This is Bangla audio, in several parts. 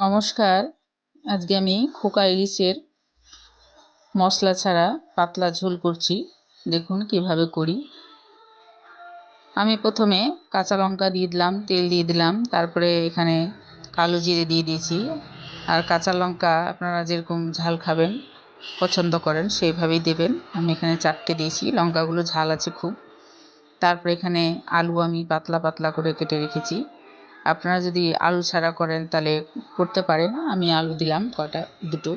নমস্কার। আজকে আমি খোকা ইলিশের মশলা ছাড়া পাতলা ঝোল করছি। দেখুন কীভাবে করি। আমি প্রথমে কাঁচা লঙ্কা দিয়ে দিলাম, তেল দিয়ে দিলাম, তারপরে এখানে কালো জিরে দিয়ে দিয়েছি। আর কাঁচা লঙ্কা আপনারা যেরকম ঝাল খাবেন, পছন্দ করেন, সেইভাবেই দেবেন। আমি এখানে চারটে দিয়েছি, লঙ্কাগুলো ঝাল আছে খুব। তারপরে এখানে আলু আমি পাতলা পাতলা করে কেটে রেখেছি। আপনারা যদি আলু ছাড়া করেন তাহলে করতে পারেন। আমি আলু দিলাম কটা দুটো।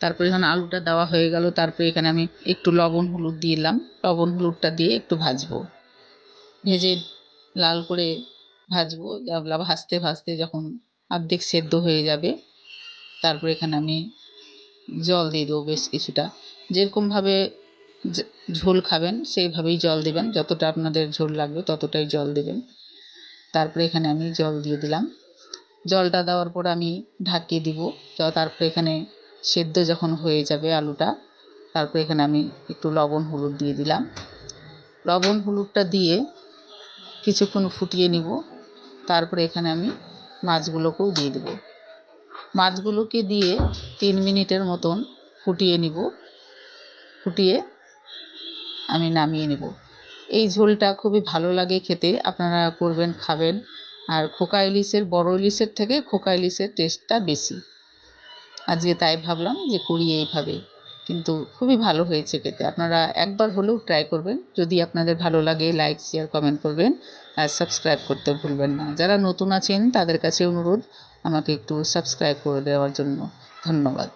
তারপরে যখন আলুটা দেওয়া হয়ে গেল। তারপরে এখানে আমি একটু লবণ হলুদ দিলাম। লবণ হলুদটা দিয়ে একটু ভাজবো। ভেজে লাল করে ভাজবো। ভাজতে ভাজতে যখন অর্ধেক সেদ্ধ হয়ে যাবে, তারপরে এখানে আমি জল দিয়ে দেবো বেশ কিছুটা। যেরকমভাবে ঝোল খাবেন, সেইভাবেই জল দেবেন। যতটা আপনাদের ঝোল লাগবে ততটাই জল দেবেন। তারপরে এখানে আমি জল দিয়ে দিলাম। জলটা দেওয়ার পর আমি ঢাকিয়ে দিব। তারপরে এখানে সেদ্ধ যখন হয়ে যাবে আলুটা, তারপরে এখানে আমি একটু লবণ হলুদ দিয়ে দিলাম। লবণ হলুদটা দিয়ে কিছুক্ষণ ফুটিয়ে নিব। তারপরে এখানে আমি মাছগুলোকেও দিয়ে দেবো। মাছগুলোকে দিয়ে তিন মিনিটের মতন ফুটিয়ে নিব। ফুটিয়ে আমি নামিয়ে নেব। এই ঝোলটা খুবই ভালো লাগে খেতে। আপনারা করবেন, খাবেন। আর খোকা ইলিশের, বড় ইলিশের থেকে খোকা ইলিশের টেস্টটা বেশি। আজকে তাই ভাবলাম যে করি এইভাবে। কিন্তু খুবই ভালো হয়েছে খেতে। আপনারা একবার হলেও ট্রাই করবেন। যদি আপনাদের ভালো লাগে লাইক শেয়ার কমেন্ট করবেন। আর সাবস্ক্রাইব করতে ভুলবেন না। যারা নতুন আছেন, তাদের কাছে অনুরোধ, আমাকে একটু সাবস্ক্রাইব করে দেওয়ার জন্য। ধন্যবাদ।